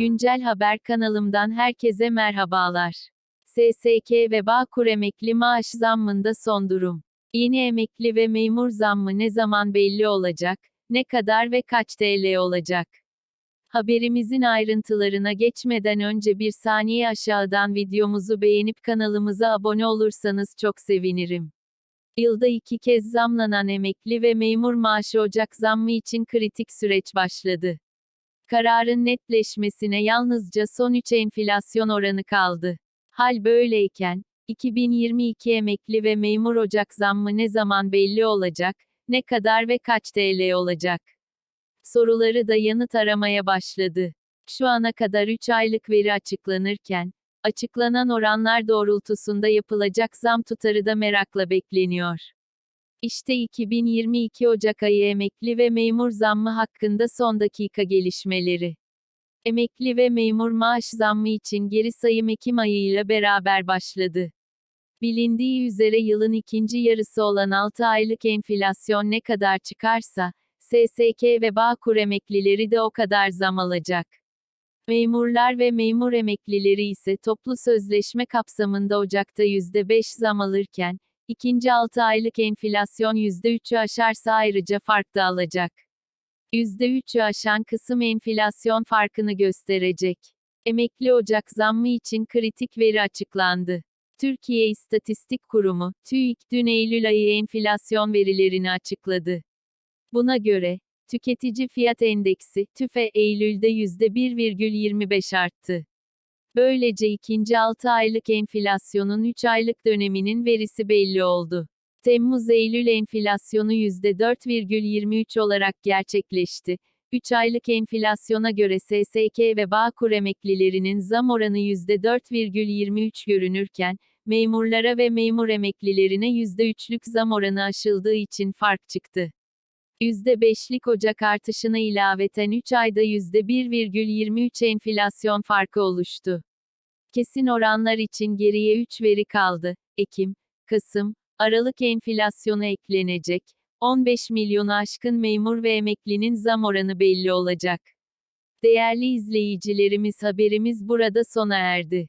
Güncel Haber kanalımdan herkese merhabalar. SSK ve Bağkur emekli maaş zammında son durum. Yeni emekli ve memur zammı ne zaman belli olacak, ne kadar ve kaç TL olacak? Haberimizin ayrıntılarına geçmeden önce bir saniye aşağıdan videomuzu beğenip kanalımıza abone olursanız çok sevinirim. Yılda iki kez zamlanan emekli ve memur maaşı Ocak zammı için kritik süreç başladı. Kararın netleşmesine yalnızca son 3 enflasyon oranı kaldı. Hal böyleyken, 2022 emekli ve memur Ocak zammı ne zaman belli olacak, ne kadar ve kaç TL olacak? Soruları da yanıt aramaya başladı. Şu ana kadar 3 aylık veri açıklanırken, açıklanan oranlar doğrultusunda yapılacak zam tutarı da merakla bekleniyor. İşte 2022 Ocak ayı emekli ve memur zammı hakkında son dakika gelişmeleri. Emekli ve memur maaş zammı için geri sayım Ekim ayıyla beraber başladı. Bilindiği üzere yılın ikinci yarısı olan 6 aylık enflasyon ne kadar çıkarsa, SSK ve Bağkur emeklileri de o kadar zam alacak. Memurlar ve memur emeklileri ise toplu sözleşme kapsamında Ocak'ta %5 zam alırken, ikinci 6 aylık enflasyon %3'ü aşarsa ayrıca fark da alacak. %3'ü aşan kısım enflasyon farkını gösterecek. Emekli Ocak zammı için kritik veri açıklandı. Türkiye İstatistik Kurumu, TÜİK dün Eylül ayı enflasyon verilerini açıkladı. Buna göre, Tüketici Fiyat Endeksi, TÜFE, Eylül'de %1,25 arttı. Böylece ikinci 6 aylık enflasyonun 3 aylık döneminin verisi belli oldu. Temmuz-Eylül enflasyonu %4,23 olarak gerçekleşti. 3 aylık enflasyona göre SSK ve Bağkur emeklilerinin zam oranı %4,23 görünürken, memurlara ve memur emeklilerine %3'lük zam oranı aşıldığı için fark çıktı. %5'lik Ocak artışına ilaveten 3 ayda %1,23 enflasyon farkı oluştu. Kesin oranlar için geriye 3 veri kaldı. Ekim, Kasım, Aralık enflasyona eklenecek. 15 milyonu aşkın memur ve emeklinin zam oranı belli olacak. Değerli izleyicilerimiz haberimiz burada sona erdi.